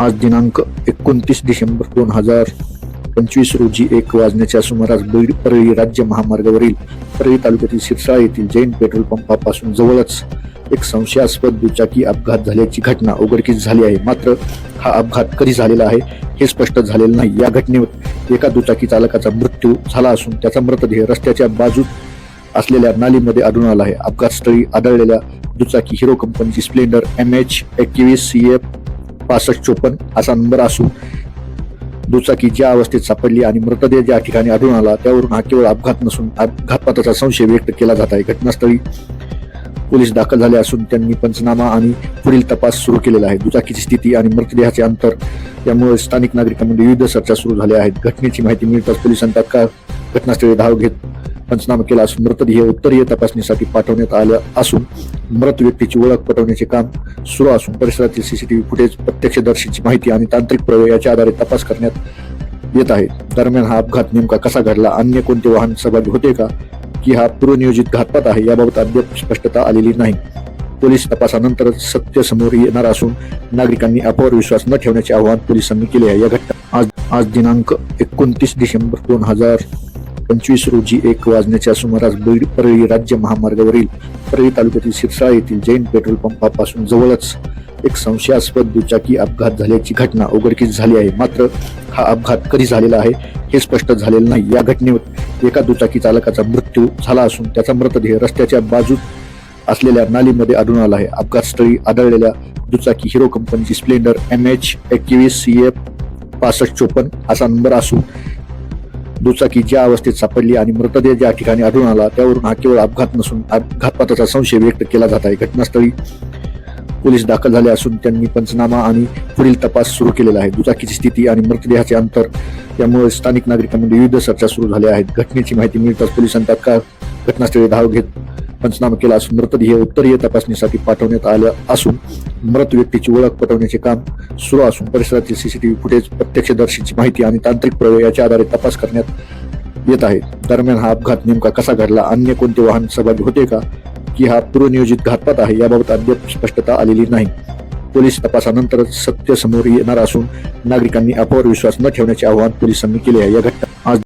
आज दिनांक एकोणतीस डिसेंबर दोन हजार पंचवीस रोजी एक वाजण्याच्या सुमारास बीड परळी राज्य महामार्गावरील परळी तालुक्यातील शिरसाळ येथील जैन पेट्रोल पंपापासून जवळच एक संशयास्पद दुचाकी अपघात झाल्याची घटना उघडकीस झाली आहे. मात्र हा अपघात कधी झालेला आहे हे स्पष्ट झालेलं नाही. या घटनेत एका दुचाकी चालकाचा मृत्यू झाला असून त्याचा मृतदेह रस्त्याच्या बाजूत असलेल्या नालीमध्ये आढळून आला आहे. अपघातस्थळी आढळलेल्या दुचाकी हिरो कंपनीची स्प्लेंडर एम एच एकवीस सी एफ पासष्ट चोपन्न असा नंबर असून दुचाकी ज्या अवस्थेत सापडली आणि मृतदेह ज्या ठिकाणी आढळून आला त्यावरून हा केवळ अपघात नसून अपघातपाताचा संशय व्यक्त केला जात आहे. घटनास्थळी पोलीस दाखल झाले असून त्यांनी पंचनामा आणि पुढील तपास सुरू केलेला आहे. दुचाकीची स्थिती आणि मृतदेहाचे अंतर यामुळे स्थानिक नागरिकांमध्ये विविध चर्चा सुरू झाल्या आहेत. घटनेची माहिती मिळताच पोलिसांनी तात्काळ घटनास्थळी धाव घेत पंचनामा केला असून मृतदेह उत्तरीय तपासणीसाठी पाठवण्यात आलं असून मृत व्यक्तीची ओळख पटवण्याचे काम सुरू असून परिसरातील सीसीटीव्ही फुटेज प्रत्यक्षदर्शीची माहिती आणि तांत्रिक प्रयोग याच्या आधारे तपास करण्यात येत आहे. दरम्यान हा अपघात नेमका कसा घडला? अन्य कोणते वाहन सहभागी होते का? की हा पूर्वनियोजित घातपात आहे याबाबत अद्याप स्पष्टता आलेली नाही. पोलीस तपासानंतर सत्य समोर येणार असून नागरिकांनी अफवावर विश्वास न ठेवण्याचे आवाहन पोलिसांनी केले आहे. या घटना आज आज दिनांक एकोणतीस डिसेंबर दोन हजार पंचवीस रोजी एक वाजण्याच्या सुमारास बीड परळी राज्य महामार्गावरील परळी तालुक्यातील सिरसाळ येथील जैन पेट्रोल पंपापासून जवळच एक संशयास्पद दुचाकी अपघात झाल्याची घटना उघडकीस झाली आहे. मात्र हा अपघात कधी झालेला आहे हे स्पष्ट झालेलं नाही. या घटनेवर एका दुचाकी चालकाचा मृत्यू झाला असून त्याचा मृतदेह रस्त्याच्या बाजूत असलेल्या नालीमध्ये आढळून आला आहे. अपघातस्थळी आढळलेल्या दुचाकी हिरो कंपनीची स्प्लेंडर एम एच एकवीस सी एफ पासष्ट चोपन्न असा नंबर असून दुचाकी ज्या अवस्थेत सापडली आणि मृतदेह ज्या ठिकाणी आढळून आला त्यावरून हा केवळ अपघात नसून अपघाताचा संशय व्यक्त केला जात आहे. घटनास्थळी पोलीस दाखल झाले असून त्यांनी पंचनामा आणि पुढील तपास सुरू केलेला आहे. दुचाकीची स्थिती आणि मृतदेहाचे अंतर यामुळे स्थानिक नागरिकांमध्ये विविध चर्चा सुरू झाल्या आहेत. घटनेची माहिती मिळताच पोलिसांनी तात्काळ घटनास्थळी धाव घेत पंचनामा केला असून मृतदेह उत्तरीय तपासणीसाठी पाठवण्यात आलं असून मृत व्यक्तीची ओळख पटवण्याचे काम सुरू असून परिसरातील सीसीटीव्ही फुटेज प्रत्यक्षदर्शीची माहिती आणि तांत्रिक प्रयोग याच्या आधारे तपास करण्यात येत आहे. दरम्यान हा अपघात नेमका कसा घडला? अन्य कोणते वाहन सहभागी होते का? की हा पूर्वनियोजित घातपात आहे याबाबत अद्याप स्पष्टता आलेली नाही. पोलीस तपासानंतर सत्य समोर येणार असून नागरिकांनी अपवर विश्वास न ठेवण्याचे आवाहन पोलिसांनी केले आहे. या घटना